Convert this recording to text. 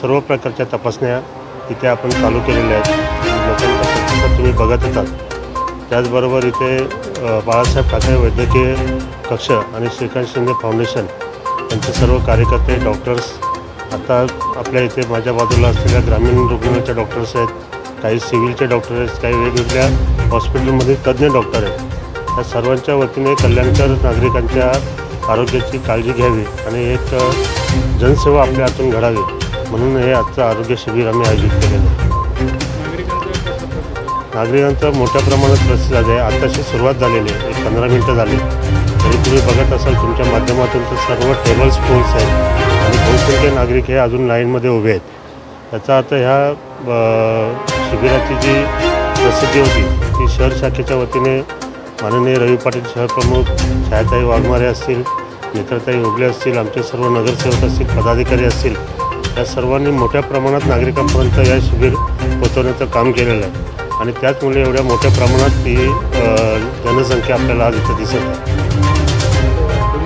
सर्व प्रकारच्या तपासण्या इथे आपण चालू केलेल्या आहेत. तुम्ही बघत आहात त्याचबरोबर इथे बाळासाहेब ठाकरे वैद्यकीय कक्ष आणि श्रीकांत शिंदे फाउंडेशन यांचे सर्व कार्यकर्ते डॉक्टर्स आता आपल्या इथे माझ्या बाजूला असलेल्या ग्रामीण रुग्णालयाच्या डॉक्टर्स आहेत काही सिव्हिलचे डॉक्टर आहेत काही वेगवेगळ्या हॉस्पिटलमध्ये तज्ज्ञ डॉक्टर आहेत. या सर्वांच्या वतीने कल्याणकर नागरिकांच्या आरोग्याची काळजी घ्यावी आणि एक जनसेवा आपल्या हातून घडावी. म्हणून हे आजचं आरोग्य शिबिर आम्ही आयोजित केलेलं आहे. नागरिकांचा मोठ्या प्रमाणात प्रतिसाद आहे आताशी सुरुवात झालेली आहे. एक पंधरा मिनटं झाली. तरी तुम्ही बघत असाल तुमच्या माध्यमातून तर सर्व टेबल स्पून्स आहेत. आणि बहुसंख्य नागरिक हे अजून लाईनमध्ये उभे आहेत. त्याचा अर्थ ह्या शिबिराची जी प्रसिद्धी होती ती शहर शाखेच्या वतीने माननीय रवी पाटील शहरप्रमुख छायाताई वाघमारे असतील नेत्रताई उगले असतील आमचे सर्व नगरसेवक असतील पदाधिकारी असतील या सर्वांनी मोठ्या प्रमाणात नागरिकांपर्यंत या शिबिर पोचवण्याचं काम केलेलं आहे. आणि त्याचमुळे एवढ्या मोठ्या प्रमाणात ती जनसंख्या आपल्याला आज इथं दिसत आहे.